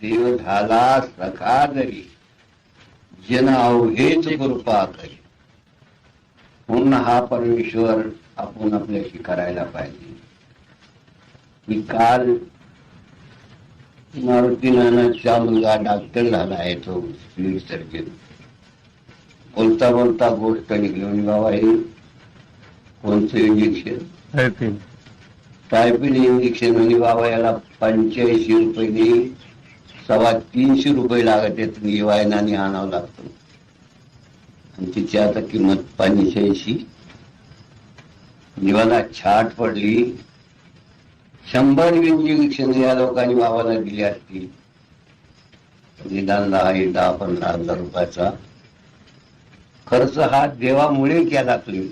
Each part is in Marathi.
देव झाला सखा जरी जन अवघेच कृपा करी पुन्हा हा परमेश्वर आपण आपल्याशी करायला पाहिजे. मी काल मारुती नानाचा मुलगा डॉक्टर झाला आहे तो स्पीड सर्जन बोलता बोलता गोष्ट निघली म्हणजे बाबा हे कोणतं इंजेक्शन टायपिन इंजेक्शन म्हणजे बाबा याला पंच्याऐंशी रुपये दे सव्वा तीनशे रुपये लागत आहेत वायनाने आणावं लागतं. आणि तिची आता किंमत पंच्याऐंशी. म्हणजे जीवाला छाट पडली. शंभर इंजेक्शन या लोकांनी बाबाला दिली असती. म्हणजे निदान दहा दहा पंधरा हजार रुपयाचा. खर्च हा देवामुळे केला तुम्ही.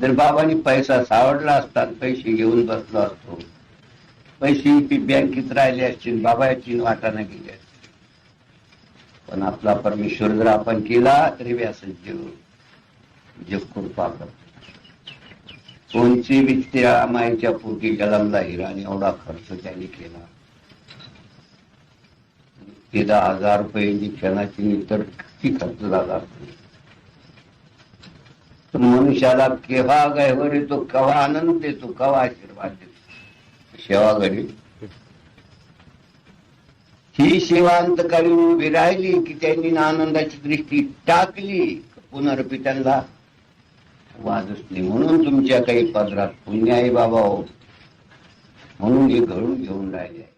जर बाबांनी पैसा सावडला असता पैसे घेऊन बसलो असतो. पैसे ती बँकेत राहिले असतील बाबा याची वाटाणा गेले असती पण आपला परमेश्वर जर आपण केला तरी व्यासन जीव जग कृपा करतो कोणची बी त्या माईच्या पोटी जलमला हिराने आणि एवढा खर्च त्यांनी केला. ते दहा हजार रुपये इंजेक्शनाची नितर किती खर्च झाला मनुष्याला केव्हा गैवर येतो केव्हा आनंद देतो केव्हा आशीर्वाद देतो. सेवा घरी ही सेवा अंतकाळी उभी राहिली की त्यांनी आनंदाची दृष्टी टाकली पुनर्पित्यांना वादच नाही म्हणून तुमच्या काही पदरात पुण्य आहे बाबा हो. म्हणून हे घडून घेऊन राहिले.